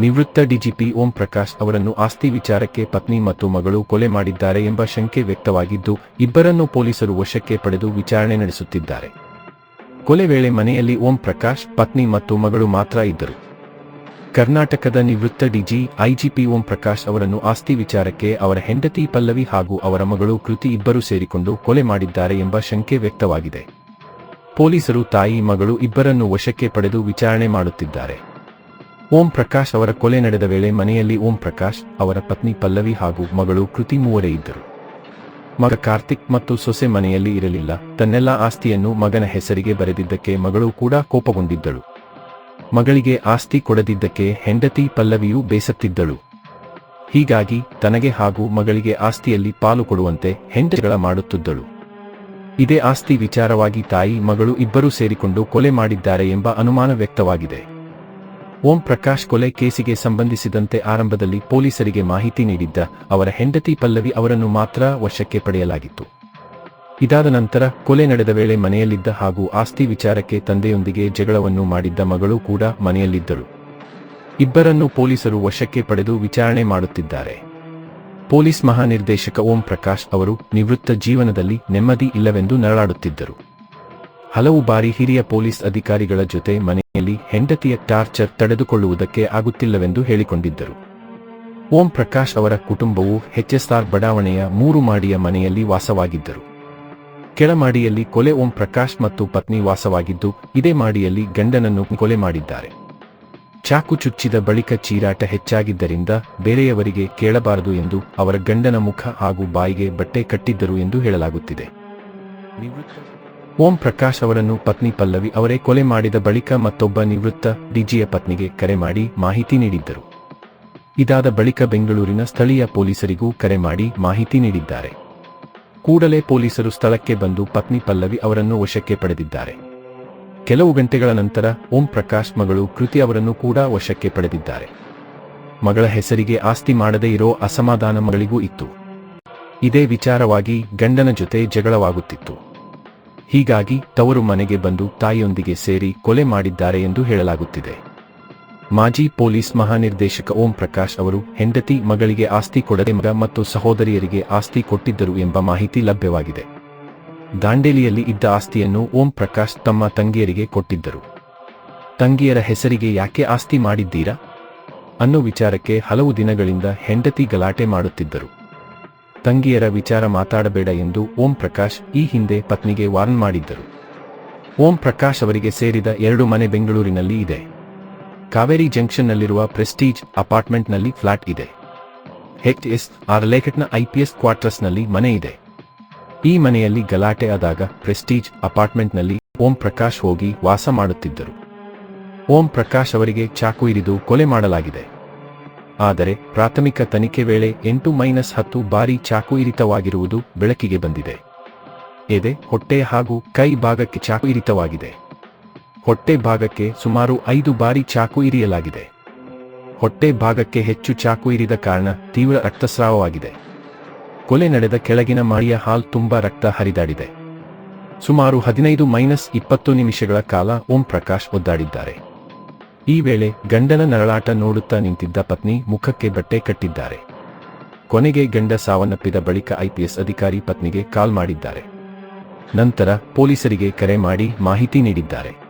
ನಿವೃತ್ತ ಡಿಜಿಪಿ ಓಂ ಪ್ರಕಾಶ್ ಅವರನ್ನು ಆಸ್ತಿ ವಿಚಾರಕ್ಕೆ ಪತ್ನಿ ಮತ್ತು ಮಗಳು ಕೊಲೆ ಮಾಡಿದ್ದಾರೆ ಎಂಬ ಶಂಕೆ ವ್ಯಕ್ತವಾಗಿದ್ದು, ಇಬ್ಬರನ್ನು ಪೊಲೀಸರು ವಶಕ್ಕೆ ಪಡೆದು ವಿಚಾರಣೆ ನಡೆಸುತ್ತಿದ್ದಾರೆ. ಕೊಲೆ ವೇಳೆ ಮನೆಯಲ್ಲಿ ಓಂ ಪ್ರಕಾಶ್, ಪತ್ನಿ ಮತ್ತು ಮಗಳು ಮಾತ್ರ ಇದ್ದರು. ಕರ್ನಾಟಕದ ನಿವೃತ್ತ ಡಿಜಿ ಐಜಿಪಿ ಓಂ ಪ್ರಕಾಶ್ ಅವರನ್ನು ಆಸ್ತಿ ವಿಚಾರಕ್ಕೆ ಅವರ ಹೆಂಡತಿ ಪಲ್ಲವಿ ಹಾಗೂ ಅವರ ಮಗಳು ಕೃತಿ ಇಬ್ಬರು ಸೇರಿಕೊಂಡು ಕೊಲೆ ಮಾಡಿದ್ದಾರೆ ಎಂಬ ಶಂಕೆ ವ್ಯಕ್ತವಾಗಿದೆ. ಪೊಲೀಸರು ತಾಯಿ, ಮಗಳು ಇಬ್ಬರನ್ನು ವಶಕ್ಕೆ ಪಡೆದು ವಿಚಾರಣೆ ಮಾಡುತ್ತಿದ್ದಾರೆ. ಓಂ ಪ್ರಕಾಶ್ ಅವರ ಕೊಲೆ ನಡೆದ ವೇಳೆ ಮನೆಯಲ್ಲಿ ಓಂ ಪ್ರಕಾಶ್ ಅವರ ಪತ್ನಿ ಪಲ್ಲವಿ ಹಾಗೂ ಮಗಳು ಕೃತಿ ಮೂವರೇ ಇದ್ದರು. ಮಗ ಕಾರ್ತಿಕ್ ಮತ್ತು ಸೊಸೆ ಮನೆಯಲ್ಲಿ ಇರಲಿಲ್ಲ. ತನ್ನೆಲ್ಲ ಆಸ್ತಿಯನ್ನು ಮಗನ ಹೆಸರಿಗೆ ಬರೆದಿದ್ದಕ್ಕೆ ಮಗಳು ಕೂಡ ಕೋಪಗೊಂಡಿದ್ದಳು. ಮಗಳಿಗೆ ಆಸ್ತಿ ಕೊಡದಿದ್ದಕ್ಕೆ ಹೆಂಡತಿ ಪಲ್ಲವಿಯೂ ಬೇಸತ್ತಿದ್ದಳು. ಹೀಗಾಗಿ ತನಗೆ ಹಾಗೂ ಮಗಳಿಗೆ ಆಸ್ತಿಯಲ್ಲಿ ಪಾಲು ಕೊಡುವಂತೆ ಹೆಂಡತಿಗಳ ಮಾಡುತ್ತಿದ್ದಳು. ಇದೇ ಆಸ್ತಿ ವಿಚಾರವಾಗಿ ತಾಯಿ ಮಗಳು ಇಬ್ಬರೂ ಸೇರಿಕೊಂಡು ಕೊಲೆ ಮಾಡಿದ್ದಾರೆ ಎಂಬ ಅನುಮಾನ ವ್ಯಕ್ತವಾಗಿದೆ. ಓಂ ಪ್ರಕಾಶ್ ಕೊಲೆ ಕೇಸಿಗೆ ಸಂಬಂಧಿಸಿದಂತೆ ಆರಂಭದಲ್ಲಿ ಪೊಲೀಸರಿಗೆ ಮಾಹಿತಿ ನೀಡಿದ್ದ ಅವರ ಹೆಂಡತಿ ಪಲ್ಲವಿ ಅವರನ್ನು ಮಾತ್ರ ವಶಕ್ಕೆ ಪಡೆಯಲಾಗಿತ್ತು. ಇದಾದ ನಂತರ ಕೊಲೆ ನಡೆದ ವೇಳೆ ಮನೆಯಲ್ಲಿದ್ದ ಹಾಗೂ ಆಸ್ತಿ ವಿಚಾರಕ್ಕೆ ತಂದೆಯೊಂದಿಗೆ ಜಗಳವನ್ನು ಮಾಡಿದ್ದ ಮಗಳು ಕೂಡ ಮನೆಯಲ್ಲಿದ್ದಳು ಇಬ್ಬರನ್ನು ಪೊಲೀಸರು ವಶಕ್ಕೆ ಪಡೆದು ವಿಚಾರಣೆ ಮಾಡುತ್ತಿದ್ದಾರೆ. ಪೊಲೀಸ್ ಮಹಾನಿರ್ದೇಶಕ ಓಂ ಪ್ರಕಾಶ್ ಅವರು ನಿವೃತ್ತ ಜೀವನದಲ್ಲಿ ನೆಮ್ಮದಿ ಇಲ್ಲವೆಂದು ನರಳಾಡುತ್ತಿದ್ದರು. ಹಲವು ಬಾರಿ ಹಿರಿಯ ಪೊಲೀಸ್ ಅಧಿಕಾರಿಗಳ ಜೊತೆ ಮನೆಯಲ್ಲಿ ಹೆಂಡತಿಯ ಟಾರ್ಚರ್ ತಡೆದುಕೊಳ್ಳುವುದಕ್ಕೆ ಆಗುತ್ತಿಲ್ಲವೆಂದು ಹೇಳಿಕೊಂಡಿದ್ದರು. ಓಂ ಪ್ರಕಾಶ್ ಅವರ ಕುಟುಂಬವು ಹೆಚ್ಎಸ್ಆರ್ ಬಡಾವಣೆಯ ಮೂರು ಮಾಡಿಯ ಮನೆಯಲ್ಲಿ ವಾಸವಾಗಿದ್ದರು. ಕೆಳಮಾಡಿಯಲ್ಲಿ ಕೊಲೆ ಓಂ ಪ್ರಕಾಶ್ ಮತ್ತು ಪತ್ನಿ ವಾಸವಾಗಿದ್ದು, ಇದೇ ಮಾಡಿಯಲ್ಲಿ ಗಂಡನನ್ನು ಕೊಲೆ ಮಾಡಿದ್ದಾರೆ. ಚಾಕು ಚುಚ್ಚಿದ ಬಳಿಕ ಚೀರಾಟ ಹೆಚ್ಚಾಗಿದ್ದರಿಂದ ಬೇರೆಯವರಿಗೆ ಕೇಳಬಾರದು ಎಂದು ಅವರ ಗಂಡನ ಮುಖ ಹಾಗೂ ಬಾಯಿಗೆ ಬಟ್ಟೆ ಕಟ್ಟಿದ್ದರು ಎಂದು ಹೇಳಲಾಗುತ್ತಿದೆ. ಓಂ ಪ್ರಕಾಶ್ ಅವರನ್ನು ಪತ್ನಿ ಪಲ್ಲವಿ ಅವರೇ ಕೊಲೆ ಮಾಡಿದ ಬಳಿಕ ಮತ್ತೊಬ್ಬ ನಿವೃತ್ತ ಡಿಜಿಯ ಪತ್ನಿಗೆ ಕರೆ ಮಾಡಿ ಮಾಹಿತಿ ನೀಡಿದ್ದರು. ಇದಾದ ಬಳಿಕ ಬೆಂಗಳೂರಿನ ಸ್ಥಳೀಯ ಪೊಲೀಸರಿಗೂ ಕರೆ ಮಾಡಿ ಮಾಹಿತಿ ನೀಡಿದ್ದಾರೆ. ಕೂಡಲೇ ಪೊಲೀಸರು ಸ್ಥಳಕ್ಕೆ ಬಂದು ಪತ್ನಿ ಪಲ್ಲವಿ ಅವರನ್ನು ವಶಕ್ಕೆ ಪಡೆದಿದ್ದಾರೆ. ಕೆಲವು ಗಂಟೆಗಳ ನಂತರ ಓಂ ಪ್ರಕಾಶ್ ಮಗಳು ಕೃತಿ ಅವರನ್ನು ಕೂಡ ವಶಕ್ಕೆ ಪಡೆದಿದ್ದಾರೆ. ಮಗಳ ಹೆಸರಿಗೆ ಆಸ್ತಿ ಮಾಡದೇ ಇರೋ ಅಸಮಾಧಾನ ಮಗಳಿಗೂ ಇತ್ತು. ಇದೇ ವಿಚಾರವಾಗಿ ಗಂಡನ ಜೊತೆ ಜಗಳವಾಗುತ್ತಿತ್ತು. ಹೀಗಾಗಿ ತವರು ಮನೆಗೆ ಬಂದು ತಾಯಿಯೊಂದಿಗೆ ಸೇರಿ ಕೊಲೆ ಮಾಡಿದ್ದಾರೆ ಎಂದು ಹೇಳಲಾಗುತ್ತಿದೆ. ಮಾಜಿ ಪೊಲೀಸ್ ಮಹಾನಿರ್ದೇಶಕ ಓಂ ಪ್ರಕಾಶ್ ಅವರು ಹೆಂಡತಿ ಮಗಳಿಗೆ ಆಸ್ತಿ ಕೊಡದೆ ಮಗ ಮತ್ತು ಸಹೋದರಿಯರಿಗೆ ಆಸ್ತಿ ಕೊಟ್ಟಿದ್ದರು ಎಂಬ ಮಾಹಿತಿ ಲಭ್ಯವಾಗಿದೆ. ದಾಂಡೇಲಿಯಲ್ಲಿ ಇದ್ದ ಆಸ್ತಿಯನ್ನು ಓಂ ಪ್ರಕಾಶ್ ತಮ್ಮ ತಂಗಿಯರಿಗೆ ಕೊಟ್ಟಿದ್ದರು. ತಂಗಿಯರ ಹೆಸರಿಗೆ ಯಾಕೆ ಆಸ್ತಿ ಮಾಡಿದ್ದೀರಾ? ಅನ್ನೋ ವಿಚಾರಕ್ಕೆ ಹಲವು ದಿನಗಳಿಂದ ಹೆಂಡತಿ ಗಲಾಟೆ ಮಾಡುತ್ತಿದ್ದರು. ತಂಗಿಯರ ವಿಚಾರ ಮಾತಾಡಬೇಡ ಎಂದು ಓಂ ಪ್ರಕಾಶ್ ಈ ಹಿಂದೆ ಪತ್ನಿಗೆ ವಾರ್ನ್ ಮಾಡಿದ್ದರು. ಓಂ ಪ್ರಕಾಶ್ ಅವರಿಗೆ ಸೇರಿದ ಎರಡು ಮನೆ ಬೆಂಗಳೂರಿನಲ್ಲಿ ಇದೆ. ಕಾವೇರಿ ಜಂಕ್ಷನ್ನಲ್ಲಿರುವ ಪ್ರೆಸ್ಟೀಜ್ ಅಪಾರ್ಟ್ಮೆಂಟ್ನಲ್ಲಿ ಫ್ಲಾಟ್ ಇದೆ. ಹೆಚ್ ಎಸ್ ಆರ್ ಲೇಖಟ್ನ ಐಪಿಎಸ್ ಕ್ವಾರ್ಟರ್ಸ್ನಲ್ಲಿ ಮನೆ ಇದೆ. ಈ ಮನೆಯಲ್ಲಿ ಗಲಾಟೆ ಆದಾಗ ಪ್ರೆಸ್ಟೀಜ್ ಅಪಾರ್ಟ್ಮೆಂಟ್ನಲ್ಲಿ ಓಂ ಪ್ರಕಾಶ್ ಹೋಗಿ ವಾಸ ಮಾಡುತ್ತಿದ್ದರು. ಓಂ ಪ್ರಕಾಶ್ ಅವರಿಗೆ ಚಾಕು ಇರಿದು ಕೊಲೆ ಮಾಡಲಾಗಿದೆ. ಆದರೆ ಪ್ರಾಥಮಿಕ ತನಿಖೆ ವೇಳೆ ಎಂಟು ಮೈನಸ್ ಹತ್ತು ಬಾರಿ ಚಾಕು ಇರಿತವಾಗಿರುವುದು ಬೆಳಕಿಗೆ ಬಂದಿದೆ. ಎದೆ, ಹೊಟ್ಟೆ ಹಾಗೂ ಕೈ ಭಾಗಕ್ಕೆ ಚಾಕು ಇರಿತವಾಗಿದೆ. ಹೊಟ್ಟೆ ಭಾಗಕ್ಕೆ ಸುಮಾರು ಐದು ಬಾರಿ ಚಾಕು ಇರಿಯಲಾಗಿದೆ. ಹೊಟ್ಟೆ ಭಾಗಕ್ಕೆ ಹೆಚ್ಚು ಚಾಕು ಇರಿದ ಕಾರಣ ತೀವ್ರ ರಕ್ತಸ್ರಾವವಾಗಿದೆ. ಕೊಲೆ ನಡೆದ ಕೆಳಗಿನ ಮಾಡಿಯ ಹಾಲ್ ತುಂಬಾ ರಕ್ತ ಹರಿದಾಡಿದೆ. ಸುಮಾರು ಹದಿನೈದು ಮೈನಸ್ ಇಪ್ಪತ್ತು ನಿಮಿಷಗಳ ಕಾಲ ಓಂ ಪ್ರಕಾಶ್ ಒದ್ದಾಡಿದ್ದಾರೆ. ಈ ವೇಳೆ ಗಂಡನ ನರಳಾಟ ನೋಡುತ್ತಾ ನಿಂತಿದ್ದ ಪತ್ನಿ ಮುಖಕ್ಕೆ ಬಟ್ಟೆ ಕಟ್ಟಿದ್ದಾರೆ. ಕೊನೆಗೆ ಗಂಡ ಸಾವನ್ನಪ್ಪಿದ ಬಳಿಕ ಐಪಿಎಸ್ ಅಧಿಕಾರಿ ಪತ್ನಿಗೆ ಕಾಲ್ ಮಾಡಿದ್ದಾರೆ. ನಂತರ ಪೊಲೀಸರಿಗೆ ಕರೆ ಮಾಡಿ ಮಾಹಿತಿ ನೀಡಿದ್ದಾರೆ.